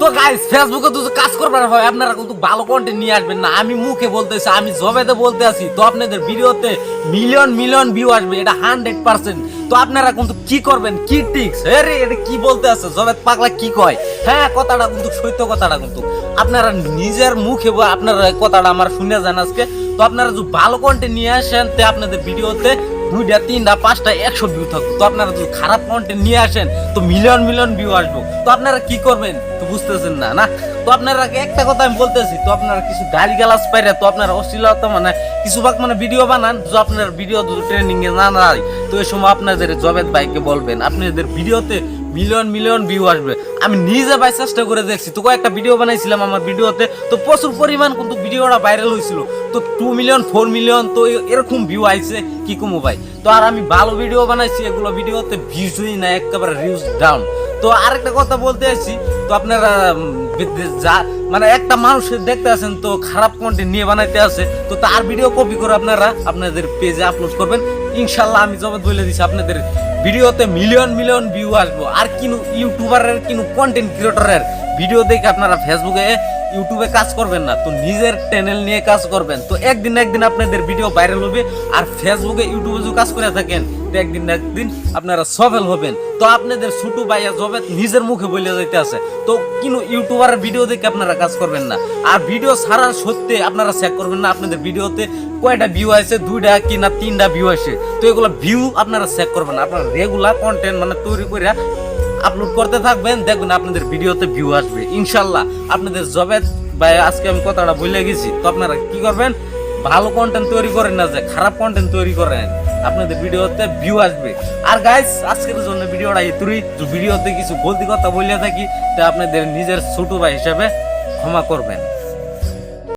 তো গাইস ফেসবুকে তো কাজ করবার হয়, আপনারা কিন্তু ভালো কন্টেন্ট নিয়ে আসবেন না। আমি মুখে বলতেছি, আমি জবেতে বলতে আছি, তো আপনাদের ভিডিওতে মিলিয়ন মিলিয়ন ভিউ আসবে, এটা হান্ড্রেড পার্সেন্ট তো আপনারা কিন্তু কি করবেন, কি টিক্স আরে, এটা কি বলতে আছে? জবেদ পাগলা কি কয়? হ্যাঁ কথাটা কিন্তু, সত্য কথাটা কিন্তু। আপনারা নিজের মুখে আপনারা কথাটা আমার শুনে যান আজকে। তো আপনারা যদি ভালো কন্টেন্ট নিয়ে আসেন, তে আপনাদের ভিডিওতে দুইটা, তিনটা, পাঁচটা, একশো ভিউ থাকবে তো আপনারা যদি খারাপ কন্টেন্ট নিয়ে আসেন, তো মিলিয়ন মিলিয়ন ভিউ আসব। তো আপনারা কি করবেন? তো বুঝতেছেন না না? তো আপনারা একটা কথা আমি বলতেছি, তো আপনারা কিছু গালি গালাজ পাইরে তো আপনারা অশ্লীলতা মানে কিছু ভাগ মানে ভিডিও বানান, যে আপনার ভিডিও ট্রেনিং এ না নাই, তো এই সময় আপনাদের জবেদ ভাইকে বলবেন, আপনাদের ভিডিওতে মিলিয়ন মিলিয়ন ভিউ আসবে। আমি নিজে ভাই চেষ্টা করে দেখছি, তো কয়েকটা ভিডিও বানাইছিলাম আমার ভিডিওতে তো প্রচুর পরিমাণ কিন্তু ভিডিওটা ভাইরাল হয়েছিল তো টু মিলিয়ন ফোর মিলিয়ন তো এরকম ভিউ আইছে, কি কমো ভাই? তো আর আমি ভালো ভিডিও বানাইছি, এগুলো ভিডিওতে ভিউজই না একেবারে রিউজ ডাউন তো আরেকটা কথা বলতে আসছি, তো আপনারা যা মানে একটা মানুষ দেখতে আছেন, তো খারাপ কন্টেন্ট নিয়ে বানাইতে আছে, তো তার ভিডিও কপি করে আপনারা আপনাদের পেজে আপলোড করবেন। ইনশাল্লাহ আমি জবাব বলে দিচ্ছি আপনাদের ভিডিওতে মিলিয়ন মিলিয়ন ভিউ আসব। আর কিনু ইউটিউবারের কিনু কন্টেন্ট ক্রিয়েটরের ভিডিও দেখে আপনারা ফেসবুকে ইউটিউবে কাজ করবেন না, তো নিজের চ্যানেল নিয়ে কাজ করবেন। তো একদিন না একদিন আপনাদের ভিডিও ভাইরাল হবে আর ফেসবুকে ইউটিউবে যদি কাজ করে থাকেন, তো একদিন না একদিন আপনারা সফল হবেন। তো আপনাদের ছোট ভাইয়া জবে নিজের মুখে বলে যাইতে আছে। তো কিন্তু ইউটিউবারের ভিডিও দেখে আপনারা কাজ করবেন না। আর ভিডিও ছাড়ার সত্যি আপনারা চেক করবেন না, আপনাদের ভিডিওতে কয়টা ভিউ আছে, দুইটা কি না তিনটা ভিউ আছে। তো এগুলো ভিউ আপনারা চেক করবেন না। আপনারা রেগুলার কন্টেন্ট মানে তৈরি করে আপলোড করতে থাকবেন। দেখবেন আপনাদের ভিডিওতে ভিউ আসবে। ইনশাল্লাহ আপনাদের জবে ভাই, আজকে আমি কথাটা ভুলে গেছি। তো আপনারা কি করবেন? ভালো কন্টেন্ট তৈরি করেন না যে, খারাপ কন্টেন্ট তৈরি করেন। আপনাদের ভিডিওতে ভিউ আসবে। আর গাইস আজকের জন্য ভিডিওটা এতুরি ভিডিওতে কিছু গলতি কথা বলিয়া থাকি, তা আপনাদের নিজের ছোটো বা হিসাবে ক্ষমা করবেন।